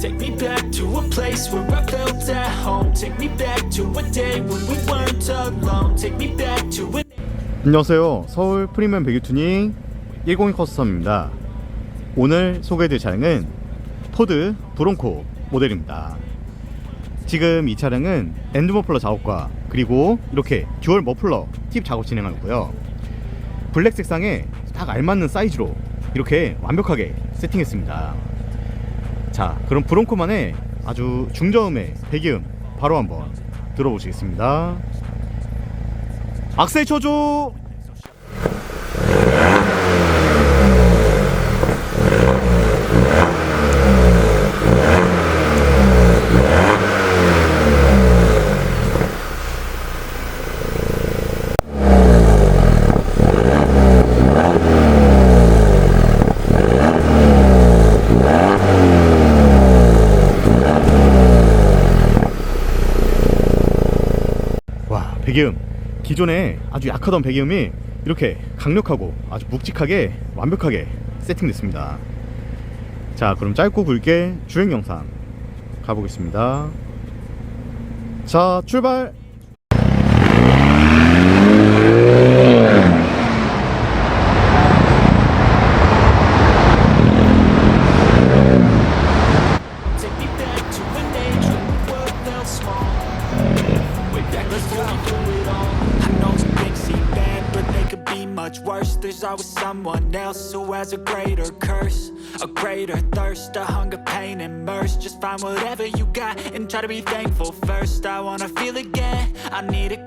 Take me back to a place where I felt at home. Take me back to a day when we weren't alone. Take me back to a 안녕하세요. 서울 프리미엄 배기 투닝 102 커스텀입니다. 오늘 소개해드릴 차량은 포드 브론코 모델입니다. 지금 이 차량은 엔드 머플러 작업과 그리고 이렇게 듀얼 머플러 팁 작업 진행하고요. 블랙 색상에 딱 알맞는 사이즈로 이렇게 완벽하게 세팅했습니다. 자, 그럼 브론코만의 아주 중저음의 배기음 바로 한번 들어보시겠습니다. 악셀 쳐줘. 배기음. 기존에 아주 약하던 배기음이 이렇게 강력하고 아주 묵직하게 완벽하게 세팅됐습니다. 자 그럼 짧고 굵게 주행 영상 가보겠습니다. 자 출발 It all. I know some things seem bad, but they could be much worse. There's always someone else who has a greater curse, a greater thirst, a hunger, pain, and mercy. Just find whatever you got and try to be thankful first. I wanna feel again. I need a